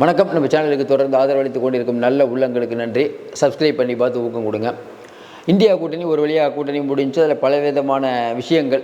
வணக்கம். நம்ம சேனலுக்கு தொடர்ந்து ஆதரவளித்து கொண்டிருக்கும் நல்ல உள்ளங்களுக்கு நன்றி. சப்ஸ்கிரைப் பண்ணி பார்த்து ஊக்கம் கொடுங்க. இந்தியா கூட்டணி ஒரு வழியாக கூட்டணி முடிஞ்சு அதில் பலவிதமான விஷயங்கள்.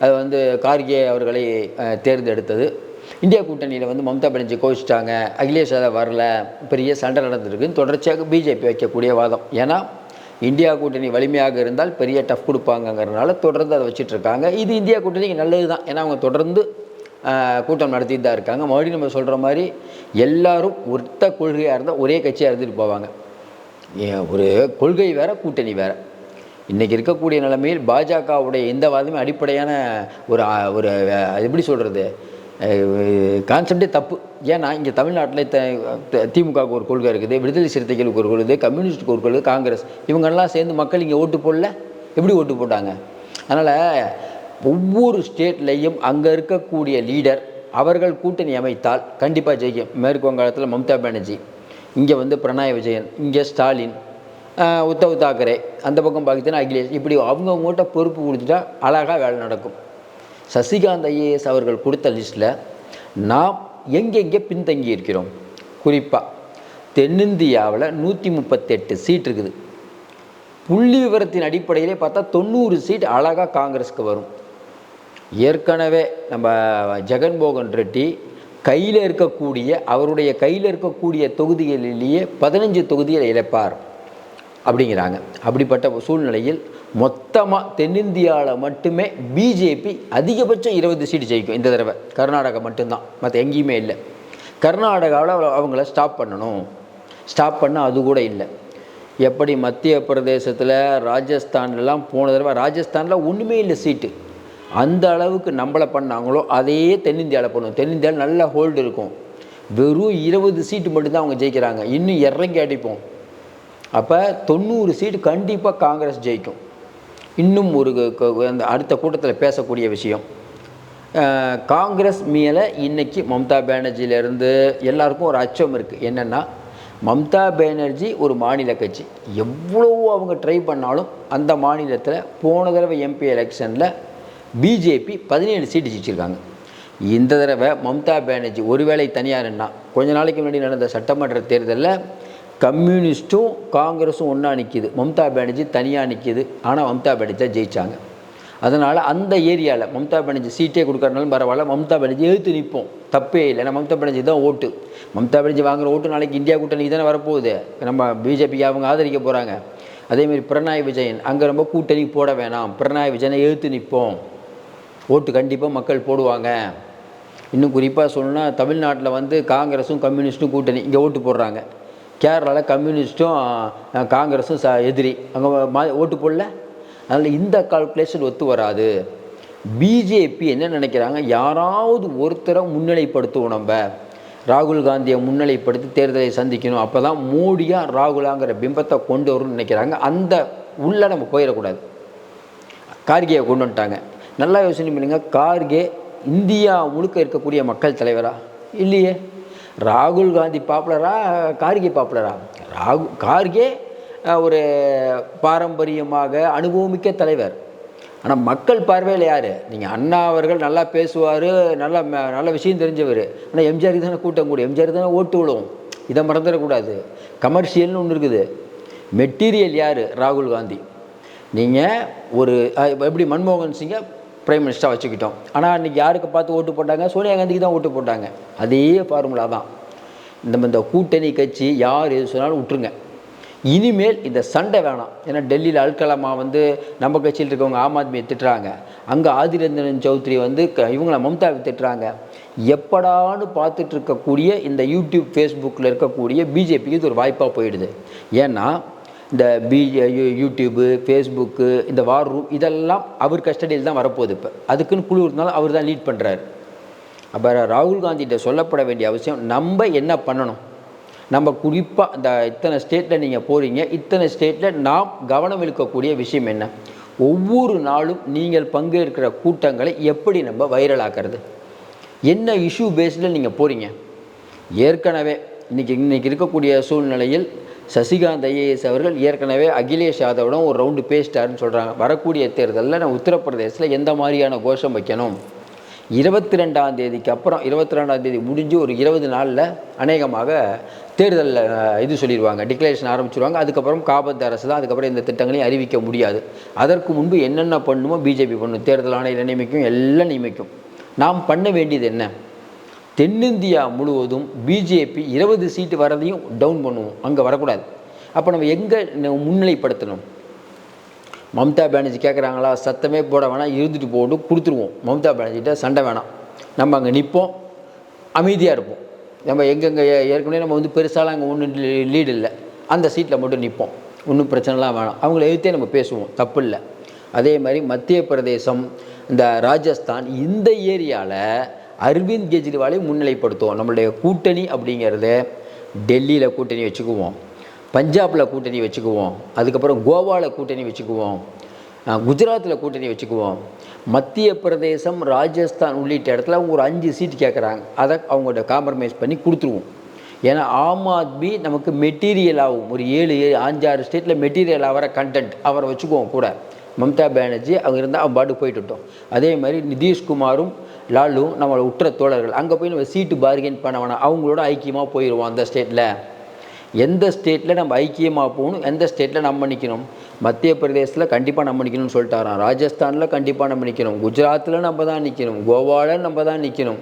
அது வந்து கார்கே அவர்களை தேர்ந்தெடுத்தது. இந்தியா கூட்டணியில் வந்து மம்தா பானர்ஜி கோச்சிட்டாங்க அகிலேஷ் யாதவ் வரல. பெரிய சண்டை நடந்திருக்குன்னு தொடர்ச்சியாக பிஜேபி வைக்கக்கூடிய வாதம். ஏன்னா இந்தியா கூட்டணி வலிமையாக இருந்தால் பெரிய டஃப் கொடுப்பாங்கங்கிறனால தொடர்ந்து அதை வச்சுட்ருக்காங்க இருக்காங்க. இது இந்தியா கூட்டணிக்கு நல்லது தான் ஏன்னா அவங்க தொடர்ந்து கூட்டம் நடத்திட்டு தான் இருக்காங்க. மறுபடியும் நம்ம சொல்கிற மாதிரி எல்லாரும் ஒருத்த கொள்கையாக இருந்தால் ஒரே கட்சியாக இருந்துட்டு போவாங்க. ஒரு கொள்கை வேறு கூட்டணி வேறு. இன்றைக்கி இருக்கக்கூடிய நிலைமையில் பாஜகவுடைய எந்த வாதமே அடிப்படையான ஒரு ஒரு எப்படி சொல்கிறது கான்செப்டே தப்பு. ஏன்னா இங்கே தமிழ்நாட்டில் த திமுகவுக்கு ஒரு கொள்கை இருக்குது விடுதலை சிறுத்தைகளுக்கு ஒரு கொள்கை கம்யூனிஸ்ட்டுக்கு ஒரு கொள்கை காங்கிரஸ். இவங்கெல்லாம் சேர்ந்து மக்கள் இங்கே ஓட்டு போடல? எப்படி ஓட்டு போட்டாங்க? அதனால் ஒவ்வொரு ஸ்டேட்லேயும் அங்கே இருக்கக்கூடிய லீடர் அவர்கள் கூட்டணி அமைத்தால் கண்டிப்பாக ஜெயிக்கும். மேற்கு வங்காளத்தில் மம்தா பானர்ஜி இங்கே வந்து பிரணாய் விஜயன் இங்கே ஸ்டாலின் உத்தவ் தாக்கரே அந்த பக்கம் பார்த்தீங்கன்னா அகிலேஷ் இப்படி அவங்கவுங்கள்ட்ட பொறுப்பு கொடுத்துட்டா அழகாக வேலை நடக்கும். சசிகாந்த் ஐஏஎஸ் அவர்கள் கொடுத்த லிஸ்ட்டில் நாம் எங்கெங்கே பின்தங்கி இருக்கிறோம்? குறிப்பாக தென்னிந்தியாவில் நூற்றி முப்பத்தெட்டு சீட் இருக்குது. புள்ளி விவரத்தின் அடிப்படையிலே பார்த்தா தொண்ணூறு சீட் அழகாக காங்கிரஸுக்கு வரும். ஏற்கனவே நம்ம ஜெகன்மோகன் ரெட்டி கையில் இருக்கக்கூடிய அவருடைய கையில் இருக்கக்கூடிய தொகுதிகளிலேயே பதினஞ்சு தொகுதிகளை இழப்பார் அப்படிங்கிறாங்க. அப்படிப்பட்ட சூழ்நிலையில் மொத்தமாக தென்னிந்தியாவில் மட்டுமே பிஜேபி அதிகபட்சம் இருபது சீட்டு ஜெயிக்கும் இந்த தடவை. கர்நாடகா மட்டும்தான். மற்ற எங்கேயுமே இல்லை. கர்நாடகாவில் அவங்கள ஸ்டாப் பண்ணணும். ஸ்டாப் பண்ண அது கூட இல்லை. எப்படி மத்திய பிரதேசத்தில் ராஜஸ்தான்லாம் போன தடவை ராஜஸ்தானில் ஒன்றுமே இல்லை சீட்டு. அந்த அளவுக்கு நம்மளை பண்ணாங்களோ அதையே தென்னிந்தியாவில் பண்ணுவோம் தென்னிந்தியாவில் நல்ல ஹோல்டு இருக்கும். வெறும் இருபது சீட்டு மட்டும்தான் அவங்க ஜெயிக்கிறாங்க. இன்னும் இறங்கி அடிப்போம். அப்போ தொண்ணூறு சீட்டு கண்டிப்பாக காங்கிரஸ் ஜெயிக்கும். இன்னும் ஒரு அந்த அடுத்த கூட்டத்தில் பேசக்கூடிய விஷயம். காங்கிரஸ் மேலே இன்னைக்கு மம்தா பானர்ஜியிலேருந்து எல்லாருக்கும் ஒரு அச்சம் இருக்குது என்னென்னா மம்தா பேனர்ஜி ஒரு மாநில கட்சி. எவ்வளோ அவங்க ட்ரை பண்ணாலும் அந்த மாநிலத்தில் போன தடவை எம்பி எலெக்ஷனில் பிஜேபி பதினேழு சீட்டு ஜெயிச்சிருக்காங்க. இந்த தடவை மம்தா பானர்ஜி ஒருவேளை தனியாருன்னா கொஞ்ச நாளைக்கு முன்னாடி நடந்த சட்டமன்ற தேர்தலில் கம்யூனிஸ்ட்டும் காங்கிரஸும் ஒன்றா நிற்கிது மம்தா பானர்ஜி தனியாக நிற்கிது ஆனால் மம்தா பானர்ஜி தான் ஜெயிச்சாங்க. அதனால் அந்த ஏரியாவில் மம்தா பானர்ஜி சீட்டே கொடுக்கறனாலும் பரவாயில்ல. மம்தா பானர்ஜி எழுத்து நிற்போம். தப்பே இல்லை. ஏன்னா மம்தா பானர்ஜி தான் ஓட்டு. மம்தா பானர்ஜி வாங்குற ஓட்டு நாளைக்கு இந்தியா கூட்டணிக்கு தானே வரப்போகுது. நம்ம பிஜேபிக்கு அவங்க ஆதரிக்க போகிறாங்க அதேமாரி பிரணாய் விஜயன் அங்கே ரொம்ப கூட்டணி போட வேணாம். பிரணாய் விஜயனை எழுத்து நிற்போம். ஓட்டு கண்டிப்பாக மக்கள் போடுவாங்க. இன்னும் குறிப்பாக சொல்லணும்னா தமிழ்நாட்டில் வந்து காங்கிரஸும் கம்யூனிஸ்ட்டும் கூட்டணி. இங்கே ஓட்டு போடுறாங்க. கேரளாவில் கம்யூனிஸ்ட்டும் காங்கிரஸும் ச எதிரி. அங்கே மா ஓட்டு போடல. அதனால் இந்த கால்குலேஷன் ஒத்து வராது. பிஜேபி என்ன நினைக்கிறாங்க? யாராவது ஒருத்தரை முன்னிலைப்படுத்துவோம் நம்ம. ராகுல் காந்தியை முன்னிலைப்படுத்தி தேர்தலை சந்திக்கணும். அப்போ தான் மோடியாக ராகுலாங்கிற பிம்பத்தை கொண்டு வரும்னு நினைக்கிறாங்க. அந்த உள்ளே நம்ம போயிடக்கூடாது. கார்கியை கொண்டு வந்துட்டாங்க. நல்லா யோசனை பண்ணுங்க. கார்கே இந்தியா முழுக்க இருக்கக்கூடிய மக்கள் தலைவரா? இல்லையே. ராகுல் காந்தி பாப்புலரா? கார்கே பாப்புலரா? ராகு கார்கே ஒரு பாரம்பரியமாக அனுபவமிக்க தலைவர். ஆனால் மக்கள் பார்வையில் யார்? நீங்கள் அண்ணா அவர்கள் நல்லா பேசுவார் நல்லா ம- நல்ல விஷயம் தெரிஞ்சவர். ஆனால் எம்ஜிஆருக்கு தானே கூட்டம் கூடும். எம்ஜிஆர் தானே ஓட்டு விடும் இதை மறந்துடக்கூடாது. கமர்ஷியல்னு ஒன்று இருக்குது. மெட்டீரியல் யார்? ராகுல் காந்தி. நீங்கள் ஒரு எப்படி மன்மோகன் சிங்கை பிரைம் மினிஸ்டராக வச்சுக்கிட்டோம். ஆனால் அன்றைக்கி யாருக்கு பார்த்து ஓட்டு போட்டாங்க? சோனியா காந்திக்கு தான் ஓட்டு போட்டாங்க. அதே ஃபார்முலா தான். நம்ம இந்த கூட்டணி கட்சி யார் எது சொன்னாலும் விட்டுருங்க. இனிமேல் இந்த சண்டை வேணாம். ஏன்னா டெல்லியில் அல்கலாமா வந்து நம்ம கட்சியில் இருக்கவங்க ஆம் ஆத்மியை திட்டுறாங்க. அங்கே ஆதிரஞ்சன் சௌத்ரி வந்து க- இவங்களை மம்தாவை திட்டுறாங்க. எப்படான்னு பார்த்துட்டு இருக்கக்கூடிய இந்த யூடியூப் ஃபேஸ்புக்கில் இருக்கக்கூடிய பிஜேபிக்கு இது ஒரு வாய்ப்பாக போயிடுது. ஏன்னா இந்த பி யூடியூப்பு ஃபேஸ்புக்கு இந்த வார் ரூம் இதெல்லாம் அவர் கஸ்டடியில் தான் வரப்போகுது இப்போ. அதுக்குன்னு குழு இருந்தாலும் அவர் தான் லீட் பண்ணுறாரு அப்போ ராகுல் காந்திகிட்ட சொல்லப்பட வேண்டிய அவசியம் நம்ம என்ன பண்ணணும்? நம்ம குறிப்பாக இந்த இத்தனை ஸ்டேட்டில் நீங்கள் போகிறீங்க இத்தனை ஸ்டேட்டில் நாம் கவனம் இழுக்கக்கூடிய விஷயம் என்ன? ஒவ்வொரு நாளும் நீங்கள் பங்கேற்கிற கூட்டங்களை எப்படி நம்ம வைரலாக்கிறது என்ன இஷ்யூ பேஸில் நீங்கள் போகிறீங்க ஏற்கனவே இன்றைக்கி இன்றைக்கி இருக்கக்கூடிய சூழ்நிலையில் சசிகாந்த் ஐஏஎஸ் அவர்கள் ஏற்கனவே அகிலேஷ் யாதவிடம் ஒரு ரவுண்டு பேசிட்டாருன்னு சொல்கிறாங்க வரக்கூடிய தேர்தலில் நான் உத்தரப்பிரதேசத்தில் எந்த மாதிரியான கோஷம் வைக்கணும்? இருபத்தி ரெண்டாம் தேதிக்கு அப்புறம் இருபத்தி ரெண்டாம் தேதி முடிஞ்சு ஒரு இருபது நாளில் அநேகமாக தேர்தலில் இது சொல்லிடுவாங்க டிக்ளரேஷன் ஆரம்பிச்சிருவாங்க. அதுக்கப்புறம் காபத்து அரசு தான் அதுக்கப்புறம் இந்த திட்டங்களையும் அறிவிக்க முடியாது. அதற்கு முன்பு என்னென்ன பண்ணுமோ பிஜேபி பண்ணும். தேர்தல் ஆணையில் நியமிக்கும் எல்லாம் நியமிக்கும். நாம் பண்ண வேண்டியது என்ன? தென்னிந்தியா முழுவதும் பிஜேபி இருபது சீட்டு வரதையும் டவுன் பண்ணுவோம். அங்கே வரக்கூடாது. அப்போ நம்ம எங்கே முன்னிலைப்படுத்தணும்? மம்தா பானர்ஜி கேட்குறாங்களா சத்தமே போட வேணாம் இருந்துட்டு போட்டு கொடுத்துருவோம். மம்தா பானர்ஜிகிட்ட சண்டை வேணாம். நம்ம அங்கே நிற்போம் அமைதியாக இருப்போம். நம்ம எங்கெங்கே ஏற்கனவே நம்ம வந்து பெருசாலாம் அங்கே ஒன்றும் லீடு இல்லை. அந்த சீட்டில் மட்டும் நிற்போம் ஒன்றும் பிரச்சனைலாம் வேணாம். அவங்கள எழுத்தே நம்ம பேசுவோம். தப்பு இல்லை. அதே மாதிரி மத்திய பிரதேசம் இந்த ராஜஸ்தான் இந்த ஏரியாவில் அரவிந்த் கெஜ்ரிவாலை முன்னிலைப்படுத்துவோம். நம்மளுடைய கூட்டணி அப்படிங்கிறத டெல்லியில் கூட்டணி வச்சுக்குவோம். பஞ்சாபில் கூட்டணி வச்சுக்குவோம். அதுக்கப்புறம் கோவாவில் கூட்டணி வச்சுக்குவோம். குஜராத்தில் கூட்டணி வச்சுக்குவோம். மத்திய பிரதேசம் ராஜஸ்தான் உள்ளிட்ட இடத்துல அவங்க ஒரு அஞ்சு சீட் கேட்குறாங்க அதை அவங்கள்ட்ட காம்ப்ரமைஸ் பண்ணி கொடுத்துருவோம். ஏன்னா ஆம் ஆத்மி நமக்கு மெட்டீரியல் ஆகும். ஒரு ஏழு ஏழு அஞ்சாறு ஸ்டேட்டில் மெட்டீரியல் ஆகிற கண்டென்ட் அவரை வச்சுக்குவோம் கூட. மம்தா பானர்ஜி அவங்க இருந்தால் அவன் பாட்டு போயிட்டுட்டோம் அதே மாதிரி நிதிஷ்குமாரும் லாலும் நம்மளை உற்ற தோழர்கள் அங்கே போய் நம்ம சீட்டு பார்கெயின் பண்ண வேணாம் அவங்களோட ஐக்கியமாக போயிடுவோம் அந்த ஸ்டேட்டில் எந்த ஸ்டேட்டில் நம்ம ஐக்கியமாக போகணும் எந்த ஸ்டேட்டில் நம்ம நிற்கணும் மத்திய பிரதேசத்தில் கண்டிப்பாக நம்ம நிற்கணும்னு சொல்லிட்டாராம். ராஜஸ்தானில் கண்டிப்பாக நம்ம நிற்கணும் குஜராத்தில் நம்ம தான் நிற்கணும் கோவாவில் நம்ம தான் நிற்கணும்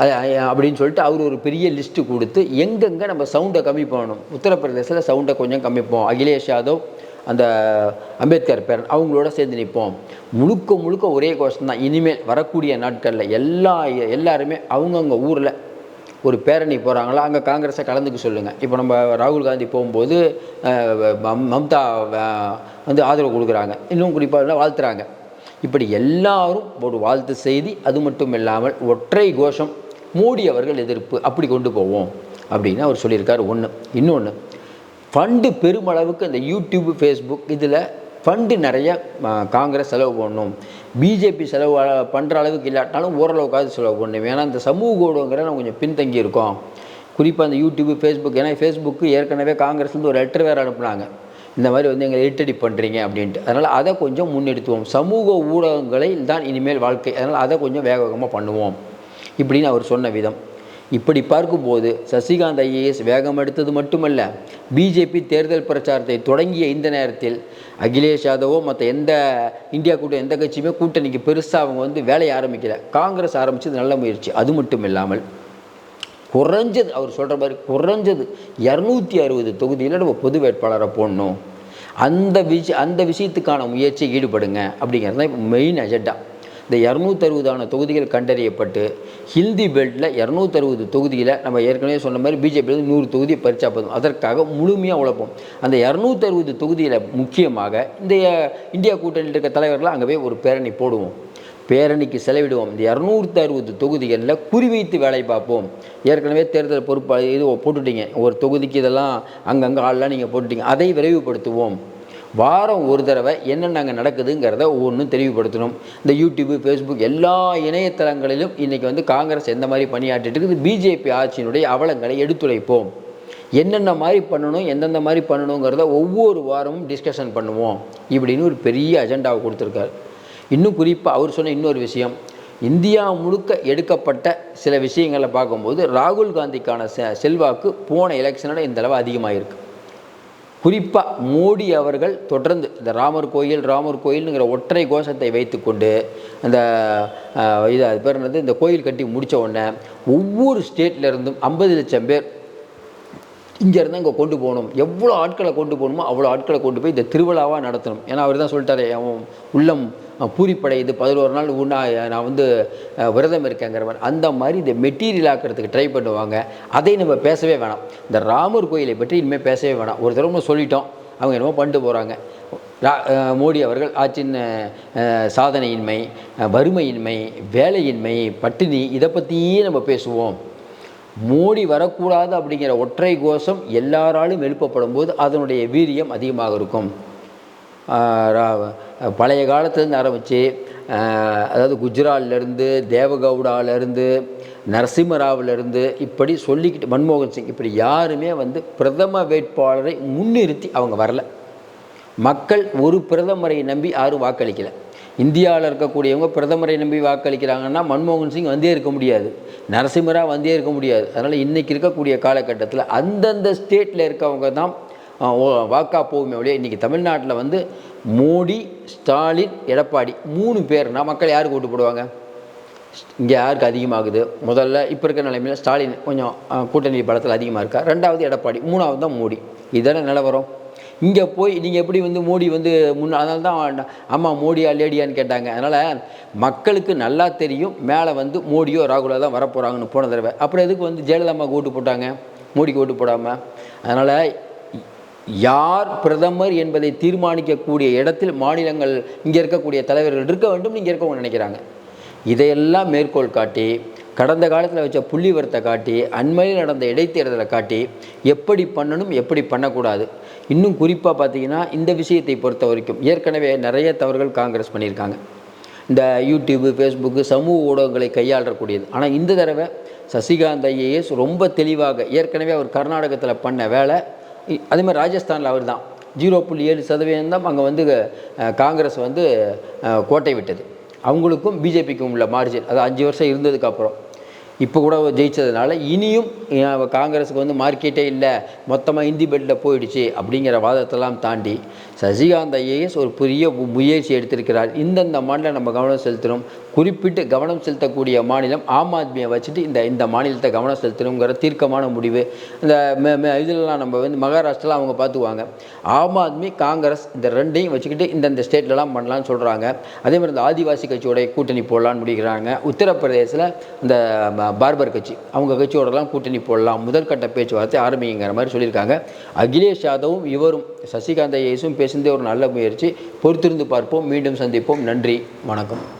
அது அப்படின்னு சொல்லிட்டு அவர் ஒரு பெரிய லிஸ்ட்டு கொடுத்து எங்கெங்கே நம்ம சவுண்டை கம்மி பண்ணணும்? உத்தரப்பிரதேசத்தில் சவுண்டை கொஞ்சம் கம்மிப்போம் அகிலேஷ் யாதவ் அந்த அம்பேத்கர் பேரன் அவங்களோட சேர்ந்து நிற்போம். முழுக்க முழுக்க ஒரே கோஷம் தான். இனிமேல் வரக்கூடிய நாட்களில் எல்லா எல்லாருமே அவங்கவுங்க ஊரில் ஒரு பேரணி போகிறாங்களா அங்கே காங்கிரஸை கலந்துக்க சொல்லுங்கள் இப்போ நம்ம ராகுல் காந்தி போகும்போது மம்தா வந்து ஆதரவு கொடுக்குறாங்க. இன்னும் குறிப்பாக வாழ்த்துறாங்க. இப்படி எல்லாரும் ஒரு வாழ்த்து செய்தி அது மட்டும் இல்லாமல் ஒற்றை கோஷம் மோடி அவர்கள் எதிர்ப்பு அப்படி கொண்டு போவோம். அப்படின்னு அவர் சொல்லியிருக்கார். ஒன்று இன்னொன்று ஃபண்டு பெருமளவுக்கு இந்த யூடியூப் ஃபேஸ்புக் இதில் ஃபண்டு நிறைய காங்கிரஸ் செலவு பண்ணணும் பிஜேபி செலவு பண்ணுற அளவுக்கு இல்லாட்டாலும் ஓரளவுக்காவது செலவு பண்ணணும் ஏன்னா இந்த சமூக ஊடகங்கிற நம்ம கொஞ்சம் பின்தங்கி இருக்கோம். குறிப்பாக அந்த யூடியூப் ஃபேஸ்புக் ஏன்னா ஃபேஸ்புக்கு ஏற்கனவே காங்கிரஸ்லேருந்து ஒரு லெட்டர் வேறு அனுப்புனாங்க. இந்த மாதிரி வந்து எங்களை இட்டடி பண்ணுறீங்க அப்படின்ட்டு. அதனால் அதை கொஞ்சம் முன்னெடுத்துவோம். சமூக ஊடகங்களை தான் இனிமேல் வாழ்க்கை. அதனால் அதை கொஞ்சம் வேக வேகமாக பண்ணுவோம். இப்படின்னு அவர் சொன்ன விதம். இப்படி பார்க்கும்போது சசிகாந்த் ஐஏஎஸ் வேகம் எடுத்தது மட்டுமல்ல பிஜேபி தேர்தல் பிரச்சாரத்தை தொடங்கிய இந்த நேரத்தில் அகிலேஷ் யாதவோ மற்ற எந்த இந்தியா கூட்டம் எந்த கட்சியுமே கூட்டணிக்கு பெருசாக அவங்க வந்து வேலையை ஆரம்பிக்கல. காங்கிரஸ் ஆரம்பித்தது நல்ல முயற்சி. அது மட்டும் இல்லாமல் குறைஞ்சது அவர் சொல்கிற மாதிரி குறைஞ்சது இரநூத்தி அறுபது தொகுதியில் நம்ம பொது வேட்பாளரை போடணும். அந்த விஷய அந்த விஷயத்துக்கான முயற்சியை ஈடுபடுங்க அப்படிங்கிறது தான் இப்போ மெயின் அஜெண்டா இந்த இரநூத்தறுபதான தொகுதிகள் கண்டறியப்பட்டு ஹிந்தி பெல்ட்டில் இரநூத்தறுபது தொகுதியில் நம்ம ஏற்கனவே சொன்ன மாதிரி பிஜேபி நூறு தொகுதியை பறிச்சா போதும். அதற்காக முழுமையாக உழைப்போம். அந்த இரநூத்தறுபது தொகுதியில் முக்கியமாக இந்த இந்தியா கூட்டணியில் இருக்க தலைவர்கள் அங்கே போய் ஒரு பேரணி போடுவோம். பேரணிக்கு செலவிடுவோம். இந்த இரநூத்தி அறுபது தொகுதிகளில் குறிவைத்து வேலை பார்ப்போம். ஏற்கனவே தேர்தல் பொறுப்பு இது போட்டுட்டீங்க. ஒரு தொகுதிக்கு இதெல்லாம் அங்கங்கே ஆளெலாம் நீங்கள் போட்டுட்டீங்க. அதை விரைவுபடுத்துவோம். வாரம் ஒரு தடவை என்னென்ன அங்கே நடக்குதுங்கிறத ஒவ்வொன்றும் தெளிவுபடுத்தணும். இந்த யூடியூப்பு ஃபேஸ்புக் எல்லா இணையதளங்களிலும் இன்றைக்கி வந்து காங்கிரஸ் எந்த மாதிரி பணியாற்றிட்டு இருக்குது பிஜேபி ஆட்சியினுடைய அவலங்களை எடுத்துரைப்போம். என்னென்ன மாதிரி பண்ணணும் எந்தெந்த மாதிரி பண்ணணுங்கிறத ஒவ்வொரு வாரமும் டிஸ்கஷன் பண்ணுவோம் இப்படின்னு ஒரு பெரிய அஜெண்டாவை கொடுத்துருக்காரு. இன்னும் குறிப்பாக அவர் சொன்ன இன்னொரு விஷயம் இந்தியா முழுக்க எடுக்கப்பட்ட சில விஷயங்களை பார்க்கும்போது ராகுல் காந்திக்கான செல்வாக்கு போன எலெக்ஷனோட இந்த அளவு அதிகமாக இருக்குது குறிப்பாக மோடி அவர்கள் தொடர்ந்து இந்த ராமர் கோயில் ராமர் கோயிலுங்கிற ஒற்றை கோஷத்தை வைத்துக்கொண்டு அந்த இது அது பேர் என்னது? இந்த கோயில் கட்டி முடித்த உடனே ஒவ்வொரு ஸ்டேட்லேருந்தும் ஐம்பது லட்சம் பேர் இங்கேருந்து இங்கே கொண்டு போகணும். எவ்வளோ ஆட்களை கொண்டு போகணுமோ அவ்வளோ ஆட்களை கொண்டு போய் இந்த திருவிழாவாக நடத்தணும். ஏன்னா அவர் தான் சொல்லிட்டாரு அவன் உள்ளம் பூரிப்படையுது பதினோரு நாள் உண்ணா நான் வந்து விரதம் இருக்கேங்கிறவர். அந்த மாதிரி இந்த மெட்டீரியல் ஆக்கிறதுக்கு ட்ரை பண்ணுவாங்க. அதை நம்ம பேசவே வேணாம். இந்த ராமர் கோயிலை பற்றி இனிமேல் பேசவே வேணாம். ஒரு தடவை சொல்லிட்டோம். அவங்க என்னமோ பண்ணிட்டு போகிறாங்க மோடி அவர்கள் ஆச்சின் சாதனையின்மை வறுமையின்மை வேலையின்மை பட்டினி இதை பற்றியே நம்ம பேசுவோம். மோடி வரக்கூடாது அப்படிங்கிற ஒற்றை கோஷம் எல்லாராலும் எழுப்பப்படும் போது அதனுடைய வீரியம் அதிகமாக இருக்கும். பழைய காலத்துலேருந்து ஆரம்பித்து அதாவது குஜராத்லேருந்து தேவகவுடாலேருந்து நரசிம்மராவிலேருந்து இப்படி சொல்லிக்கிட்டு மன்மோகன் சிங் இப்படி யாருமே வந்து பிரதம வேட்பாளரை முன்னிறுத்தி அவங்க வரல. மக்கள் ஒரு பிரதமரை நம்பி யாரும் வாக்களிக்கலை. இந்தியாவில் இருக்கக்கூடியவங்க பிரதமரை நம்பி வாக்களிக்கிறாங்கன்னா மன்மோகன் சிங் வந்தே இருக்க முடியாது. நரசிம்மரா வந்தே இருக்க முடியாது. அதனால் இன்றைக்கி இருக்கக்கூடிய காலகட்டத்தில் அந்தந்த ஸ்டேட்டில் இருக்கவங்க தான் ஆஹ், வாக்கா போகுமே ஒழிய இன்றைக்கி தமிழ்நாட்டில் வந்து மோடி ஸ்டாலின் எடப்பாடி மூணு பேர்னா மக்கள் யாருக்கு ஓட்டு போடுவாங்க? இங்கே யாருக்கு அதிகமாகுது? முதல்ல இப்போ இருக்கிற நிலைமையில் ஸ்டாலின் கொஞ்சம் கூட்டணி பலத்தில் அதிகமாக இருக்கா? ரெண்டாவது எடப்பாடி மூணாவது தான் மோடி. இதுதானே நிலவரம்? இங்கே போய் நீங்கள் எப்படி வந்து மோடி வந்து முன் அதனால தான் அம்மா மோடியா லேடியான்னு கேட்டாங்க. அதனால் மக்களுக்கு நல்லா தெரியும் மேலே வந்து மோடியோ ராகுலோ தான் வரப்போகிறாங்கன்னு போன தடவை. அப்புறம் எதுக்கு வந்து ஜெயலலிதாமாவுக்கு ஓட்டு போட்டாங்க? மோடிக்கு ஓட்டு போடாமல் அதனால் யார் பிரதமர் என்பதை தீர்மானிக்கக்கூடிய இடத்தில் மாநிலங்கள் இங்கே இருக்கக்கூடிய தலைவர்கள் இருக்க வேண்டும் இங்கே இருக்கவங்க நினைக்கிறாங்க. இதையெல்லாம் மேற்கோள் காட்டி கடந்த காலத்தில் வச்ச புள்ளிவரத்தை காட்டி அண்மையில் நடந்த இடைத்தேர்தலை காட்டி எப்படி பண்ணணும் எப்படி பண்ணக்கூடாது? இன்னும் குறிப்பாக பார்த்தீங்கன்னா இந்த விஷயத்தை பொறுத்த வரைக்கும் ஏற்கனவே நிறைய தவறுகள் காங்கிரஸ் பண்ணியிருக்காங்க. இந்த யூடியூப்பு ஃபேஸ்புக்கு சமூக ஊடகங்களை கையாளக்கூடியது. ஆனால் இந்த தடவை சசிகாந்த் ஐஏஎஸ் ரொம்ப தெளிவாக ஏற்கனவே அவர் கர்நாடகத்தில் பண்ண வேலை அதே மாதிரி ராஜஸ்தானில் அவர் தான் ஜீரோ புள்ளி ஏழு சதவீதம் தான் அங்கே வந்து காங்கிரஸ் வந்து கோட்டை விட்டது. அவங்களுக்கும் பிஜேபிக்கும் உள்ள மார்ஜின் அது அஞ்சு வருஷம் இருந்ததுக்கப்புறம் இப்போ கூட ஜெயிச்சதுனால இனியும் காங்கிரஸுக்கு வந்து மார்க்கெட்டே இல்லை. மொத்தமாக இந்தி பெல்ட்டில் போயிடுச்சு அப்படிங்கிற வாதத்தெல்லாம் தாண்டி சசிகாந்த் ஐஏஎஸ் ஒரு புதிய முயற்சி எடுத்திருக்கிறார். இந்தந்த மாநிலம் நம்ம கவனம் செலுத்தணும் குறிப்பிட்டு கவனம் செலுத்தக்கூடிய மாநிலம் ஆம் ஆத்மியை வச்சுட்டு இந்த இந்த மாநிலத்தை கவனம் செலுத்தணுங்கிற தீர்க்கமான முடிவு. இந்த மெ- இதெல்லாம் நம்ம வந்து மகாராஷ்டிராவில் அவங்க பார்த்துக்குவாங்க. ஆம் ஆத்மி காங்கிரஸ் இந்த ரெண்டையும் வச்சுக்கிட்டு இந்தந்த ஸ்டேட்லலாம் பண்ணலாம்னு சொல்கிறாங்க அதே மாதிரி இந்த ஆதிவாசி கட்சியோடைய கூட்டணி போடலான்னு முடிக்கிறாங்க. உத்தரப்பிரதேசில் இந்த பார்பர் கட்சி அவங்க கட்சியோடலாம் கூட்டணி போடலாம். முதற்கட்ட பேச்சுவார்த்தை ஆரம்பிங்கிற மாதிரி சொல்லியிருக்காங்க. அகிலேஷ் யாதவும் இவரும் சசிகாந்த் ஐஏஎஸும் பேசுனதே ஒரு நல்ல முயற்சி. பொறுத்திருந்து பார்ப்போம். மீண்டும் சந்திப்போம். நன்றி. வணக்கம்.